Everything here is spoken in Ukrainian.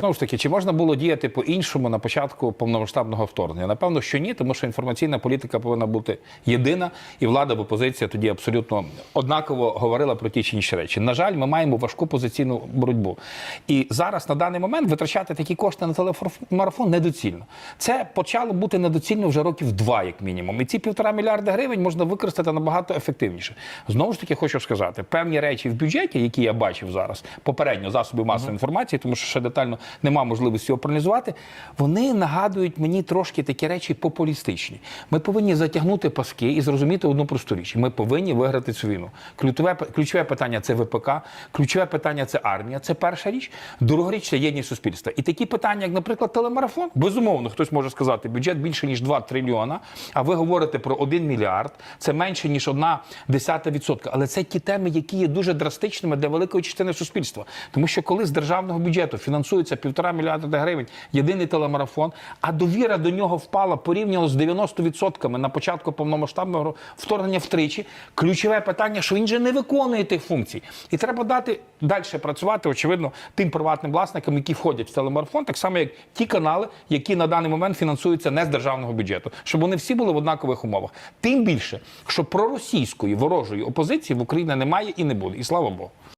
Знову ж таки, чи можна було діяти по-іншому на початку повномасштабного вторгнення? Напевно, що ні, тому що інформаційна політика повинна бути єдина, і влада в опозиція тоді абсолютно однаково говорила про ті чи інші речі. На жаль, ми маємо важку позиційну боротьбу. І зараз на даний момент витрачати такі кошти на телемарафон недоцільно. Це почало бути недоцільно вже років два, як мінімум. І ці півтора мільярда гривень можна використати набагато ефективніше. Знову ж таки, хочу сказати, певні речі в бюджеті, які я бачив зараз, попередньо засобів масової інформації, тому що ще детально нема можливості його вони нагадують мені трошки такі речі популістичні. Ми повинні затягнути паски і зрозуміти одну просту річ. Ми повинні виграти цю війну. Ключове, ключове питання це ВПК, ключове питання це армія. Це перша річ. Друга річ це єдність суспільства. І такі питання, як, наприклад, телемарафон, безумовно, хтось може сказати, бюджет більше ніж 2 трильйона. А ви говорите про 1 мільярд. Це менше ніж одна десята відсотка. Але це ті теми, які є дуже драстичними для великої частини суспільства. Тому що коли з державного бюджету фінансується півтора мільярда гривень єдиний телемарафон, а довіра до нього впала порівняно з 90% на початку повномасштабного вторгнення втричі. Ключове питання, що він же не виконує тих функцій, і треба дати далі працювати, очевидно, тим приватним власникам, які входять в телемарафон, так само як ті канали, які на даний момент фінансуються не з державного бюджету, щоб вони всі були в однакових умовах. Тим більше, що проросійської ворожої опозиції в Україні немає і не буде. І слава Богу.